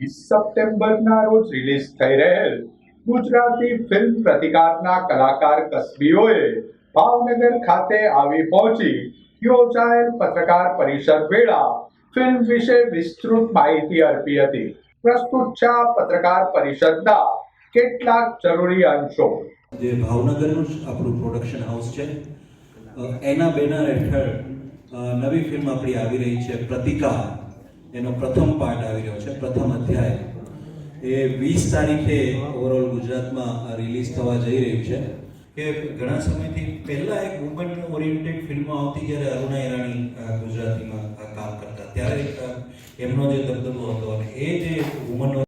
વીસ સપ્ટેમ્બરના રોજ રિલીઝ થઈ રહેલ ગુજરાતી ફિલ્મ પ્રતિકારના કલાકાર કસબીઓએ ભાવનગર ખાતે આવી પહોંચી યોજાયેલ પત્રકાર પરિષદ વેળા ફિલ્મ વિશે વિસ્તૃત માહિતી અર્પી હતી. પ્રસ્તુત છે પત્રકાર પરિષદના કેટલાક જરૂરી અંશો. જે ભાવનગરનું આપણું પ્રોડક્શન હાઉસ છે. એના બેનર હેઠળ નવી ફિલ્મ આપણી આવી રહી છે, પ્રતિકાર. એનો પ્રથમ પાર્ટ આવી રહ્યો છે, પ્રથમ અધ્યાય. એ વીસ તારીખે ઓવરઓલ ગુજરાતમાં રિલીઝ થવા જઈ રહ્યું છે. કે ઘણા સમયથી પહેલા એક વુમન ઓરિએન્ટેડ ફિલ્મો આવતી જ્યારે અરુણા ઈરાણી ગુજરાતીમાં કામ કરતા, ત્યારે એમનો જે દબદબો હતો અને એ જે વુમન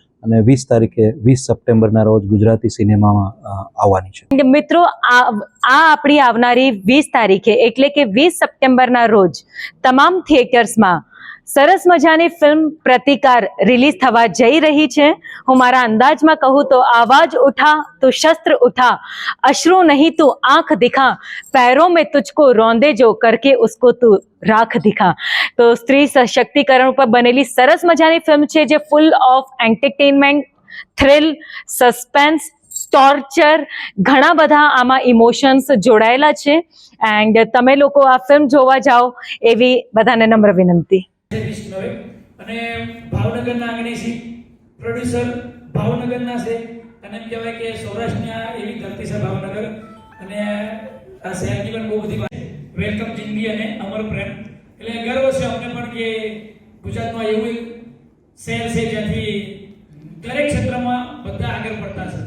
અને વીસ તારીખે વીસ સપ્ટેમ્બરના રોજ ગુજરાતી સિનેમામાં આવવાની છે. મિત્રો, આ આ આપણી આવનારી વીસ તારીખે, એટલે કે વીસ સપ્ટેમ્બરના રોજ, તમામ થિયેટર્સમાં સરસ મજાની ફિલ્મ પ્રતિકાર રિલીઝ થવા જઈ રહી છે હું મારા અંદાજમાં કહું તો આવાજ ઉઠા તો શસ્ત્ર ઉઠા અશ્રુ નહીં તું આંખ દિખા पैरों में तुझको रोंदे जो करके उसको તું રાખ દિખા તો સ્ત્રી સશક્તિકરણ ઉપર બનેલી સરસ મજાની ફિલ્મ છે જે full of entertainment thrill suspense torture ઘણા બધા આમાં ઇમોશન્સ જોડાયેલા છે એન્ડ તમે લોકો આ ફિલ્મ જોવા જાઓ એવી બધાને નમ્ર વિનંતી છે વિષ્ણવે અને ભાવનગરના આંગણે છે પ્રોડ્યુસર ભાવનગરના છે, અને એમ કહેવાય કે સૌરાષ્ટ્રની એવી ધરતી છે ભાવનગર. અને આ શહેરની પણ બહુ બધી વેલકમ જિંદગી અને અમર પ્રેમ. એટલે ગર્વ છે અમને પણ કે ગુજરાતમાં એવું શહેર છે જ્યાંથી દરેક ક્ષેત્રમાં બધા આગળ પડતા છે.